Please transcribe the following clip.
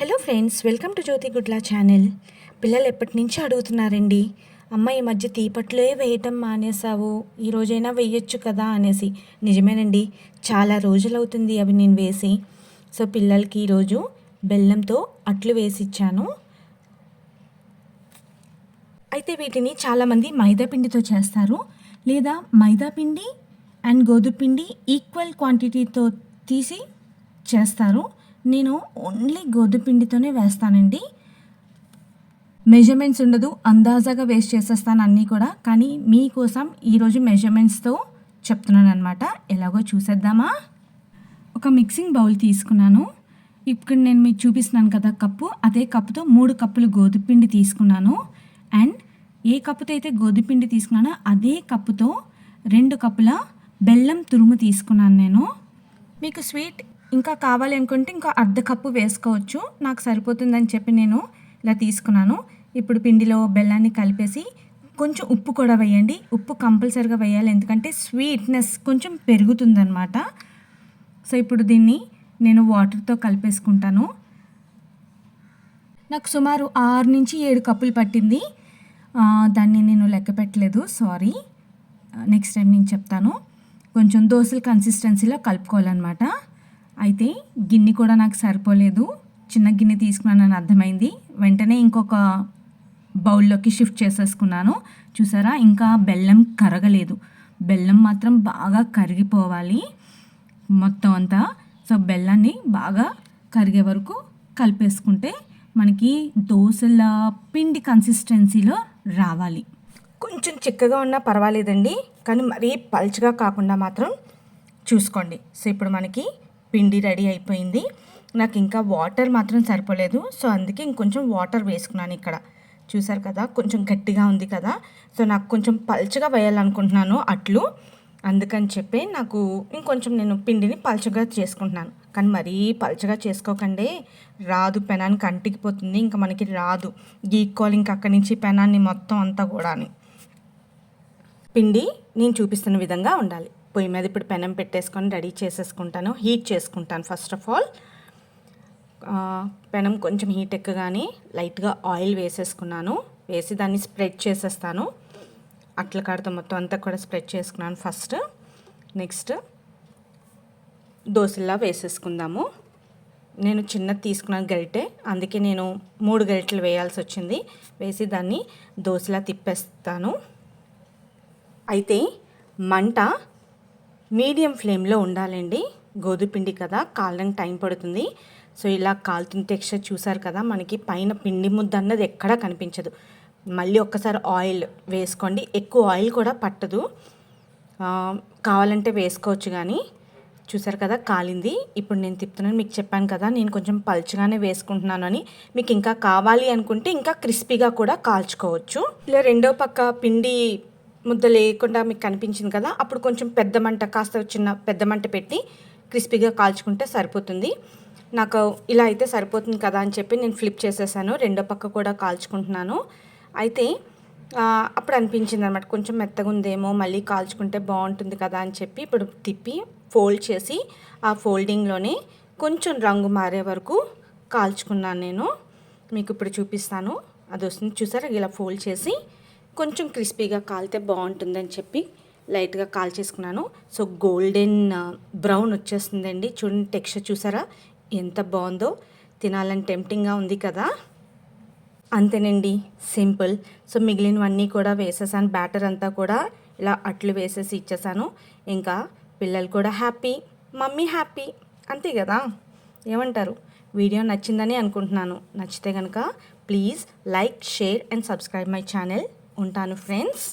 Hello friends welcome to Jyothi Gudla channel పిల్లలు ఎప్పటి నుంచి అడుగుతున్నారండి? అమ్మ ఈ మధ్య తీపట్లే వేయటం మానేసావు ఈ రోజైనా వేయొచ్చు కదా అనేసి. నిజమేనండి చాలా రోజులు అవుతుంది అవి నేను వేసి. సో పిల్లలకి ఈరోజు బెల్లంతో అట్లు వేసి ఇచ్చాను అయితే వీటిని చాలామంది మైదాపిండితో చేస్తారు. లేదా మైదా పిండి అండ్ గోధుమ పిండి ఈక్వల్ క్వాంటిటీతో తీసి చేస్తారు. నేను ఓన్లీ గోధుపిండితోనే వేస్తానండి. మెజర్మెంట్స్ ఉండదు అందాజాగా వేస్ట్ చేసేస్తాను అన్నీ కూడా. కానీ మీకోసం ఈరోజు మెజర్మెంట్స్తో చెప్తున్నాను అనమాట ఎలాగో చూసేద్దామా? ఒక మిక్సింగ్ బౌల్ తీసుకున్నాను. ఇప్పుడు నేను మీకు చూపిస్తున్నాను కదా కప్పు. అదే కప్పుతో మూడు కప్పులు గోధుపిండి తీసుకున్నాను. అండ్ ఏ కప్పుతో అయితే గోధుపిండి తీసుకున్నానో అదే కప్పుతో రెండు కప్పుల బెల్లం తురుము తీసుకున్నాను నేను. మీకు స్వీట్ ఇంకా కావాలి అనుకుంటే ఇంకా అర్ధ కప్పు వేసుకోవచ్చు. నాకు సరిపోతుందని చెప్పి నేను ఇలా తీసుకున్నాను. ఇప్పుడు పిండిలో బెల్లాన్ని కలిపేసి కొంచెం ఉప్పు కూడా వేయండి. ఉప్పు కంపల్సరిగా వేయాలి. ఎందుకంటే స్వీట్నెస్ కొంచెం పెరుగుతుందన్నమాట. సో ఇప్పుడు దీన్ని నేను వాటర్తో కలిపేసుకుంటాను. నాకు సుమారు ఆరు నుంచి ఏడు కప్పులు పట్టింది. దాన్ని నేను లెక్క పెట్టలేదు. సారీ. నెక్స్ట్ టైం నేను చెప్తాను. కొంచెం దోశల కన్సిస్టెన్సీలో కలుపుకోవాలన్నమాట. అయితే గిన్నె కూడా నాకు సరిపోలేదు. చిన్న గిన్నె తీసుకున్నానని అర్థమైంది. వెంటనే ఇంకొక బౌల్లోకి షిఫ్ట్ చేసేసుకున్నాను. చూసారా? ఇంకా బెల్లం కరగలేదు. బెల్లం మాత్రం బాగా కరిగిపోవాలి మొత్తం అంతా. సో బెల్లాన్ని బాగా కరిగే వరకు కలిపేసుకుంటే మనకి దోశల పిండి కన్సిస్టెన్సీలో రావాలి. కొంచెం చిక్కగా ఉన్నా పర్వాలేదండి. కానీ మరీ పల్చగా కాకుండా మాత్రం చూసుకోండి. సో ఇప్పుడు మనకి పిండి రెడీ అయిపోయింది. నాకు ఇంకా వాటర్ మాత్రం సరిపోలేదు. సో అందుకే ఇంకొంచెం వాటర్ వేసుకున్నాను ఇక్కడ. చూసారు కదా? కొంచెం గట్టిగా ఉంది కదా? సో నాకు కొంచెం పల్చగా వేయాలనుకుంటున్నాను అట్లు. అందుకని చెప్పి నాకు ఇంకొంచెం నేను పిండిని పల్చగా చేసుకుంటున్నాను. కానీ మరీ పల్చగా చేసుకోకండి. రాదు పెనానికి అంటికిపోతుంది ఇంకా మనకి రాదు. గీక్కోవాలి ఇంకా అక్కడి నుంచి పెనాన్ని మొత్తం అంతా కూడా పిండి నేను చూపిస్తున్న విధంగా ఉండాలి. పొయ్యి మీద ఇప్పుడు పెనం పెట్టేసుకొని రెడీ చేసేసుకుంటాను. హీట్ చేసుకుంటాను ఫస్ట్ ఆఫ్ ఆల్. పెనం కొంచెం హీట్ ఎక్కగానే లైట్గా ఆయిల్ వేసేసుకున్నాను. వేసి దాన్ని స్ప్రెడ్ చేసేస్తాను. అట్ల కాడతో మొత్తం అంతా కూడా స్ప్రెడ్ చేసుకున్నాను ఫస్ట్. నెక్స్ట్ దోశలా వేసేసుకుందాము. నేను చిన్నది తీసుకున్నాను గరిటె. అందుకే నేను మూడు గరిటెలు వేయాల్సి వచ్చింది. వేసి దాన్ని దోశలా తిప్పేస్తాను. అయితే మంట మీడియం ఫ్లేమ్లో ఉండాలండి. గోధుపిండి కదా కాలడానికి టైం పడుతుంది. సో ఇలా కాలుతున్న టెక్స్చర్ చూసారు కదా మనకి పైన పిండి ముద్ద అన్నది ఎక్కడా కనిపించదు. మళ్ళీ ఒక్కసారి ఆయిల్ వేసుకోండి. ఎక్కువ ఆయిల్ కూడా పట్టదు. కావాలంటే వేసుకోవచ్చు కానీ చూసారు కదా కాలింది. ఇప్పుడు నేను తిప్పుతున్నాను. మీకు చెప్పాను కదా నేను కొంచెం పలుచగానే వేసుకుంటున్నాను అని. మీకు ఇంకా కావాలి అనుకుంటే ఇంకా క్రిస్పీగా కూడా కాల్చుకోవచ్చు. ఇలా రెండో పక్క పిండి ముద్ద లేకుండా మీకు కనిపించింది కదా అప్పుడు కొంచెం పెద్ద మంట కాస్త చిన్న పెద్ద మంట పెట్టి క్రిస్పీగా కాల్చుకుంటే సరిపోతుంది. నాకు ఇలా అయితే సరిపోతుంది కదా అని చెప్పి నేను ఫ్లిప్ చేసేసాను. రెండో పక్క కూడా కాల్చుకుంటున్నాను. అయితే అప్పుడు అనిపించింది అనమాట కొంచెం మెత్తగా ఉందేమో మళ్ళీ కాల్చుకుంటే బాగుంటుంది కదా అని చెప్పి ఇప్పుడు తిప్పి ఫోల్డ్ చేసి ఆ ఫోల్డింగ్లోనే కొంచెం రంగు మారే వరకు కాల్చుకున్నాను నేను. మీకు ఇప్పుడు చూపిస్తాను. అది వస్తుంది. చూసారా? ఇలా ఫోల్డ్ చేసి కొంచెం క్రిస్పీగా కాలితే బాగుంటుందని చెప్పి లైట్గా కాల్ చేసుకున్నాను. సో గోల్డెన్ బ్రౌన్ వచ్చేస్తుందండి. చూడండి టెక్స్చర్ చూసారా? ఎంత బాగుందో. తినాలని టెంప్టింగ్గా ఉంది కదా. అంతేనండి సింపుల్. సో మిగిలినవన్నీ కూడా వేసేసాను. బ్యాటర్ అంతా కూడా ఇలా అట్లు వేసేసి ఇచ్చేసాను. ఇంకా పిల్లలు కూడా హ్యాపీ మమ్మీ హ్యాపీ అంతే కదా. ఏమంటారు? వీడియో నచ్చిందని అనుకుంటున్నాను. నచ్చితే కనుక please like share and subscribe my channel. ఉంటాను ఫ్రెండ్స్